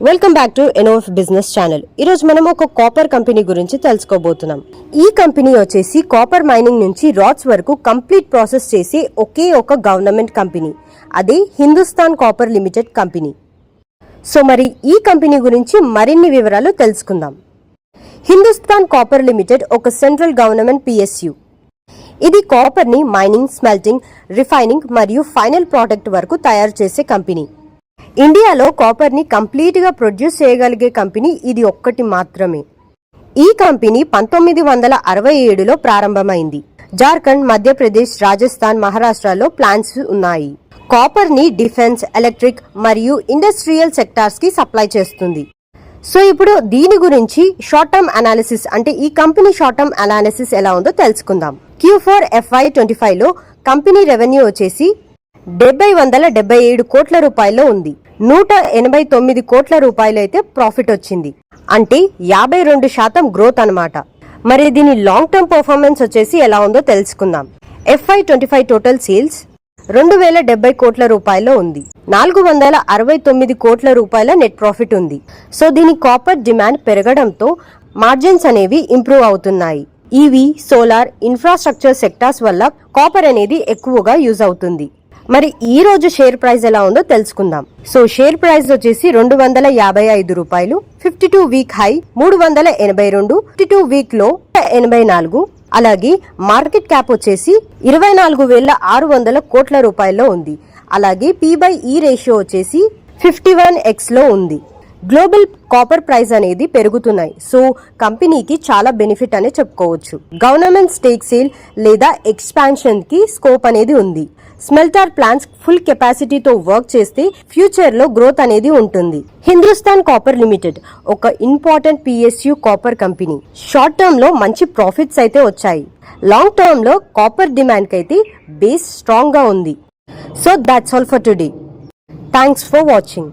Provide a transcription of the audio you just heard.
Welcome back to enough business channel ఈరోజు మనం ఒక కాపర్ కంపెనీ గురించి తెలుసుకోబోతున్నాం. ఈ కంపెనీ వచ్చేసి కాపర్ మైనింగ్ నుంచి రాడ్స్ వరకు కంప్లీట్ ప్రాసెస్ చేసే ఒకే ఒక గవర్నమెంట్ కంపెనీ అదే Hindustan copper limited company so మరి ఈ కంపెనీ గురించి మరిన్ని వివరాలు తెలుసుకుందాం. హిందుస్థాన్ కాపర్ లిమిటెడ్ ఒక సెంట్రల్ గవర్నమెంట్ పిఎస్యు ఇది కాపర్ని మైనింగ్ స్మెల్టింగ్ రిఫైనింగ్ మరియు ఫైనల్ ప్రోడక్ట్ వరకు తయారు చేసే కంపెనీ ఇండియాలో కాపర్ని కంప్లీట్గా ప్రొడ్యూస్ చేయగలిగే కంపెనీ ఇది ఒక్కటి మాత్రమే. ఈ కంపెనీ పంతొమ్మిది వందల అరవై ఏడులో ప్రారంభమైంది. జార్ఖండ్ మధ్యప్రదేశ్ రాజస్థాన్ మహారాష్ట్రలో ప్లాంట్స్ ఉన్నాయి. కాపర్ని డిఫెన్స్ ఎలక్ట్రిక్ మరియు ఇండస్ట్రియల్ సెక్టార్స్కి సప్లై చేస్తుంది. సో ఇప్పుడు దీని గురించి షార్ట్ టర్మ్ అనాలిసిస్ అంటే ఈ కంపెనీ షార్ట్ టర్మ్ అనాలిసిస్ ఎలా ఉందో తెలుసుకుందాం. క్యూ ఫోర్ ఎఫ్ఐ ట్వంటీ ఫైవ్లో కంపెనీ రెవెన్యూ వచ్చేసి డెబ్బై వందల డెబ్బై ఏడు కోట్ల రూపాయల్లో ఉంది. నూట ఎనభై తొమ్మిది కోట్ల రూపాయలు అయితే ప్రాఫిట్ వచ్చింది. అంటే యాభై రెండు శాతం గ్రోత్ అన్నమాట. మరి దీని లాంగ్ టర్మ్ పర్ఫార్మెన్స్ వచ్చేసి ఎలా ఉందో తెలుసుకుందాం. FY twenty five total sales రెండు వేల డెబ్బై కోట్ల రూపాయల్లో ఉంది. నాలుగు వందల అరవై తొమ్మిది కోట్ల రూపాయల నెట్ ప్రాఫిట్ ఉంది. సో దీని కాపర్ డిమాండ్ పెరగడంతో మార్జిన్స్ అనేవి ఇంప్రూవ్ అవుతున్నాయి. ఈవీ సోలార్ ఇన్ఫ్రాస్ట్రక్చర్ సెక్టార్స్ వల్ల కాపర్ అనేది ఎక్కువగా యూజ్ అవుతుంది. మరి ఈ రోజు షేర్ ప్రైస్ ఎలా ఉందో తెలుసుకుందాం. సో షేర్ ప్రైస్ వచ్చేసి రెండు వందల యాభై ఐదు రూపాయలు. ఫిఫ్టీ టూ వీక్ హై మూడు వందల ఎనభై రెండు ఫిఫ్టీ టూ వీక్లో ఎనభై నాలుగు. అలాగే మార్కెట్ క్యాప్ వచ్చేసి ఇరవై నాలుగు వేల ఆరు వందల కోట్ల రూపాయల్లో ఉంది. అలాగే పీ బై ఈ రేషియో వచ్చేసి ఫిఫ్టీ వన్ ఎక్స్లో ఉంది. గ్లోబల్ కాపర్ ప్రైస్ అనేది పెరుగుతున్నాయి. సో కంపెనీకి చాలా బెనిఫిట్ అనే చెప్పుకోవచ్చు. గవర్నమెంట్ స్టేక్ సేల్ లేదా ఎక్స్పాన్షన్కి స్కోప్ అనేది ఉంది. స్మెల్టార్ ప్లాంట్స్ ఫుల్ కెపాసిటీతో వర్క్ చేస్తే ఫ్యూచర్లో గ్రోత్ అనేది ఉంటుంది. హిందుస్థాన్ కాపర్ లిమిటెడ్ ఒక important PSU copper company. Short టర్మ్లో మంచి ప్రాఫిట్స్ అయితే వచ్చాయి. లాంగ్ టర్మ్లో కాపర్ డిమాండ్ కైతే అయితే బేస్ స్ట్రాంగ్గా ఉంది. So that's all for today thanks for watching